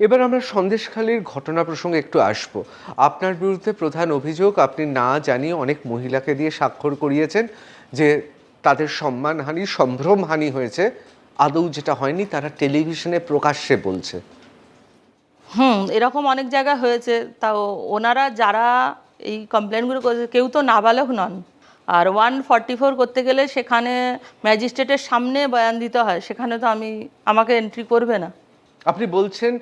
এবার আমরা সন্দেশখালীর ঘটনা প্রসঙ্গে একটু আসব। আপনার বিরুদ্ধে প্রধান অভিযোগ আপনি না জানিয়ে অনেক মহিলাকে দিয়ে স্বাক্ষর করিয়েছেন যে তাদের সম্মানহানি সম্ভ্রমহানি হয়েছে। আদৌ যেটা হয়নি তারা টেলিভিশনে প্রকাশ্যে বলছে। হুম এরকম অনেক জায়গা হয়েছে। তাও ওনারা যারা এই কমপ্লেনগুলো করেছে কেউ তো নাবালক নন। আর ওয়ান ফর্টি ফোর করতে গেলে সেখানে ম্যাজিস্ট্রেটের সামনে বয়ান দিতে হয়। সেখানে তো আমি আমাকে এন্ট্রি করবে না। আপনি বলছেন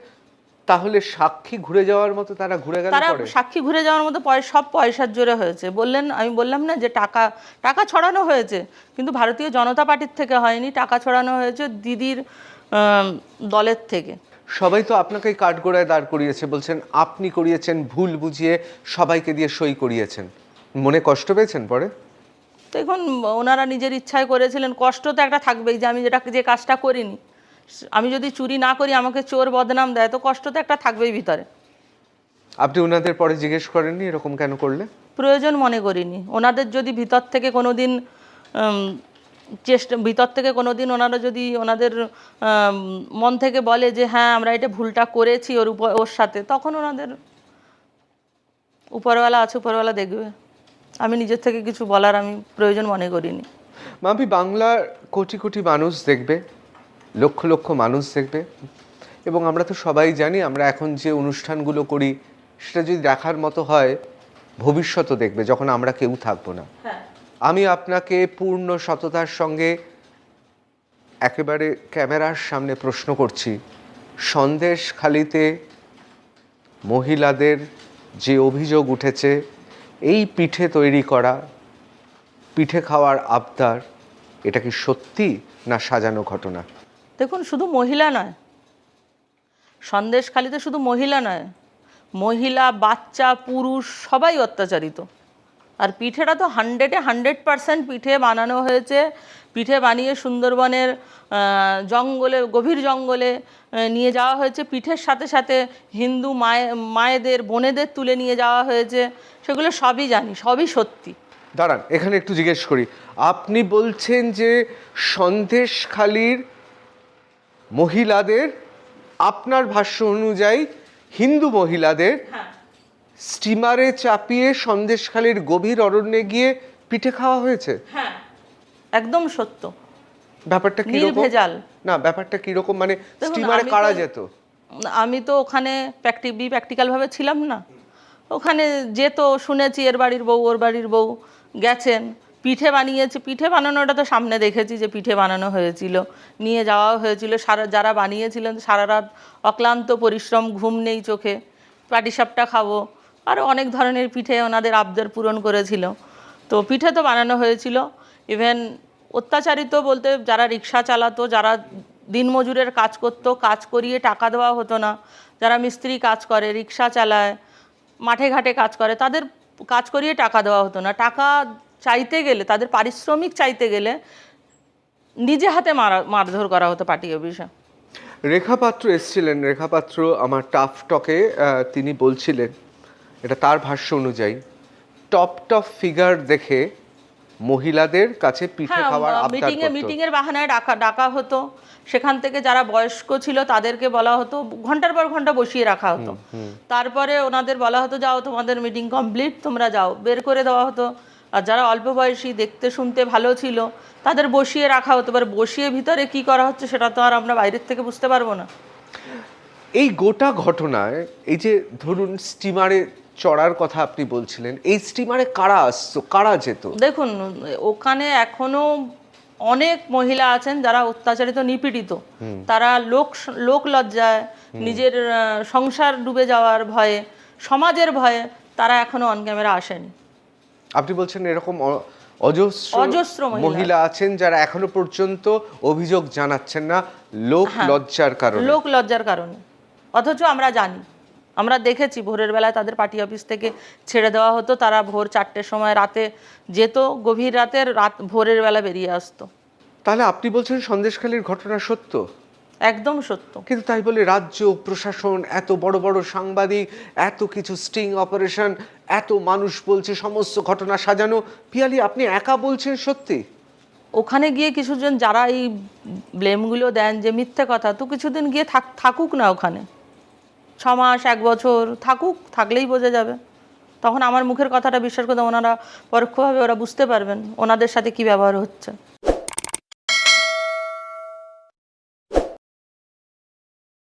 তাহলে সাক্ষী ঘুরে যাওয়ার মতো তারা ঘুরে গেল তারা সাক্ষী ঘুরে যাওয়ার মতো সব পয়সার জোরে হয়েছে। বললেন আমি বললাম না যে টাকা টাকা ছড়ানো হয়েছে কিন্তু ভারতীয় জনতা পার্টির থেকে হয়নি টাকা ছড়ানো হয়েছে দিদির দলের থেকে। সবাই তো আপনাকে কাঠগোড়ায় দাঁড় করিয়েছে বলছেন আপনি করিয়েছেন ভুল বুঝিয়ে সবাইকে দিয়ে সই করিয়েছেন। মনে কষ্ট পেয়েছেন পরে? দেখুন ওনারা নিজের ইচ্ছায় করেছিলেন কষ্ট তো একটা থাকবেই যে আমি যেটা যে কাজটা করিনি। আমি যদি চুরি না করি আমাকে চোর বদনাম দেয় তো কষ্ট তো একটা থাকবেই ভিতরে। আপনি ওনাদের পরে জিজ্ঞেস করেননি এরকম কেন করলে? প্রয়োজন মনে করিনি। ওনাদের যদি ভিতর থেকে কোনো দিন চেষ্টা ভিতর থেকে কোনো দিন ওনারা যদি ওনাদের মন থেকে বলে যে হ্যাঁ আমরা এটা ভুলটা করেছি ওর উপর ওর সাথে তখন ওনাদের উপরওয়ালা আছে উপরওয়ালা দেখবে। আমি নিজের থেকে কিছু বলার আমি প্রয়োজন মনে করিনি। মাম্পি বাংলার কোটি কোটি মানুষ দেখবে। লক্ষ লক্ষ মানুষ দেখবে। এবং আমরা তো সবাই জানি আমরা এখন যে অনুষ্ঠানগুলো করি সেটা যদি দেখার মতো হয় ভবিষ্যতও দেখবে যখন আমরা কেউ থাকব না। হ্যাঁ। আমি আপনাকে পূর্ণ সততার সঙ্গে একেবারে ক্যামেরার সামনে প্রশ্ন করছি। সন্দেশখালিতে মহিলাদের যে অভিযোগ উঠেছে এই পিঠে তৈরি করা পিঠে খাওয়ার আবদার এটা কি সত্যি না সাজানো ঘটনা? দেখুন, শুধু মহিলা নয়। সন্দেশখালিতে শুধু মহিলা নয়, মহিলা, বাচ্চা, পুরুষ, সবাই অত্যাচারিত। আর পিঠেটা তো হান্ড্রেডে হান্ড্রেড পারসেন্ট পিঠে বানানো হয়েছে। পিঠে বানিয়ে সুন্দরবনের জঙ্গলে, গভীর জঙ্গলে নিয়ে যাওয়া হয়েছে। পিঠের সাথে সাথে হিন্দু মায়ে, মায়েদের, বোনেদের তুলে নিয়ে যাওয়া হয়েছে। সেগুলো সবই জানি, সবই সত্যি। দাঁড়ান, এখানে একটু জিজ্ঞেস করি। আপনি বলছেন যে সন্দেশখালির মহিলাদের আপনার ভাষ্য অনুযায়ী হিন্দু মহিলাদের স্টিমারে চাপিয়ে সন্দেশখালির গভীর অরণ্যে গিয়ে পিঠে খাওয়া হয়েছে? হ্যাঁ। একদম সত্য। ব্যাপারটা কি ভেজাল না ব্যাপারটা কীরকম? মানে স্টিমারে কারা যেত? আমি তো ওখানে প্র্যাকটিভলি প্র্যাকটিক্যালভাবে ছিলাম না। ওখানে যেত শুনেছি এর বাড়ির বউ ওর বাড়ির বউ গেছেন। পিঠে বানিয়েছে, পিঠে বানানোটা তো সামনে দেখেছি যে পিঠে বানানো হয়েছিল। নিয়ে যাওয়া হয়েছিল। সারা, যারা বানিয়েছিলেন, সারা রাত অক্লান্ত পরিশ্রম, ঘুম নেই চোখে, পাটিসাপটা খাব আরও অনেক ধরনের পিঠে ওনাদের আবদার পূরণ করেছিল। তো পিঠে তো বানানো হয়েছিল। ইভেন অত্যাচারিত বলতে যারা রিক্সা চালাতো, যারা দিনমজুরের কাজ করতো, কাজ করিয়ে টাকা দেওয়া হতো না, যারা মিস্ত্রি কাজ করে, রিক্সা চালায়, মাঠে ঘাটে কাজ করে, তাদের কাজ করিয়ে টাকা দেওয়া হতো না। টাকা চাইতে গেলে তাদের পারিশ্রমিক চাইতে গেলে নিজে হাতে মারা মারধর করা হতো পার্টি অফিসে। রেখা পাত্র এসছিলেন। রেখা পাত্র আমার টাফ টকে তিনি বলছিলেন এটা তার ভাষ্য অনুযায়ী টপ টপ ফিগার দেখে মহিলাদের কাছে পিঠে হ্যাঁ খাওয়ার আবদার মিটিংয়ে করতো। মিটিংয়ের বাহানায় ডাকা ডাকা হতো। সেখান থেকে যারা বয়স্ক ছিল তাদেরকে বলা হতো ঘণ্টার পর ঘণ্টা বসিয়ে রাখা হতো। তারপরে ওনাদের বলা হতো যাও তোমাদের মিটিং কমপ্লিট তোমরা যাও। বের করে দেওয়া হতো। আর যারা অল্প বয়সী দেখতে শুনতে ভালো ছিল তাদের বসিয়ে রাখা হতো। এবার বসিয়ে ভিতরে কি করা হচ্ছে সেটা তো আর আমরা বাইরের থেকে বুঝতে পারব না। এই গোটা ঘটনায় এই যে ধরুন স্টিমারে চড়ার কথা আপনি বলছিলেন এই স্টিমারে কারা আসতো কারা যেত? দেখুন ওখানে এখনও অনেক মহিলা আছেন যারা অত্যাচারিত নিপীড়িত। তারা লোক লোক লজ্জায় নিজের সংসার ডুবে যাওয়ার ভয়ে সমাজের ভয়ে তারা এখনও অন ক্যামেরা আসেনি। আপনি বলছেন এরকম অজস্র মহিলা আছেন যারা এখনও পর্যন্ত অভিযোগ জানাচ্ছেন না লোক হ্যাঁ। লজ্জার কারণে। লোক লজ্জার কারণে। অথচ আমরা জানি আমরা দেখেছি ভোরের বেলায় তাদের পার্টি অফিস থেকে ছেড়ে দেওয়া হতো তারা ভোর চারটের সময় রাতে যেত গভীর রাতের রাত ভোরের বেলা বেরিয়ে আসতো। তাহলে আপনি বলছেন সন্দেশখালীর ঘটনা সত্য? একদম সত্য। কিন্তু তাই বলে রাজ্য প্রশাসন এত বড় বড় সাংবাদিক এত কিছু স্টিং অপারেশন এত মানুষ বলছে সমস্ত ঘটনা সাজানো। পিয়ালি আপনি একা বলছেন সত্যি? ওখানে গিয়ে কিছুজন যারা এই ব্লেমগুলো দেন যে মিথ্যে কথা তো কিছুদিন গিয়ে থাক থাকুক না ওখানে। ছ মাস এক বছর থাকুক থাকলেই বোঝা যাবে। তখন আমার মুখের কথাটা বিশ্বাস করতে ওনারা পরোক্ষভাবে ওরা বুঝতে পারবেন ওনাদের সাথে কি ব্যবহার হচ্ছে।